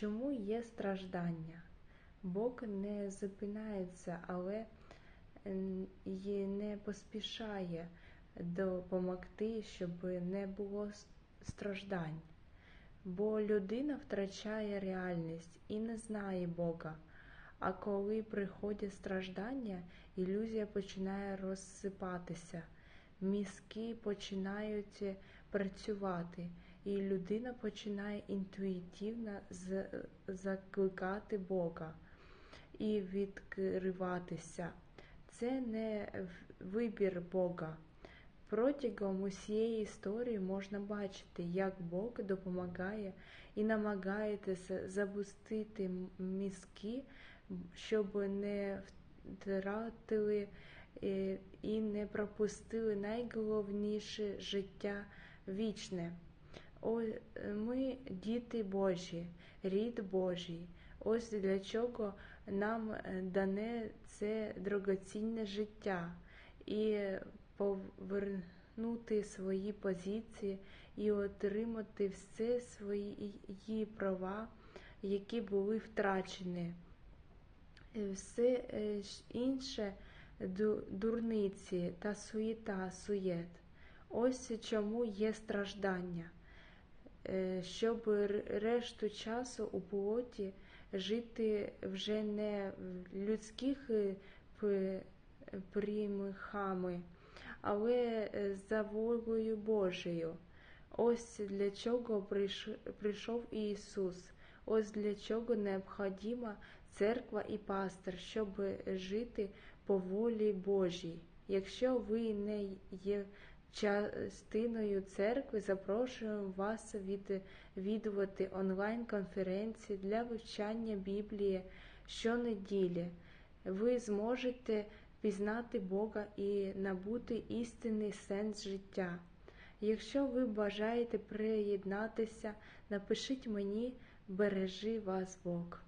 Чому є страждання? Бог не зупиняється, але не поспішає допомогти, щоб не було страждань. Бо людина втрачає реальність і не знає Бога. А коли приходять страждання, ілюзія починає розсипатися, мізки починають працювати, і людина починає інтуїтивно закликати Бога і відкриватися. Це не вибір Бога. Протягом усієї історії можна бачити, як Бог допомагає і намагається запустити мізки, щоб не втратили і не пропустили найголовніше життя вічне. Ми діти Божі, рід Божий. Ось для чого нам дане це дорогоцінне життя і повернути свої позиції і отримати все свої права, які були втрачені. Все інше дурниці та суєта, суєт. Ось чому є страждання, щоб решту часу у плоті жити вже не в людських примхами, але за волею Божою. Ось для чого прийшов Ісус, ось для чого необхідна церква і пастор, щоб жити по волі Божій. Якщо ви не є частиною церкви, запрошуємо вас відвідувати онлайн-конференції для вивчання Біблії щонеділі. Ви зможете пізнати Бога і набути істинний сенс життя. Якщо ви бажаєте приєднатися, напишіть мені, бережи вас Бог.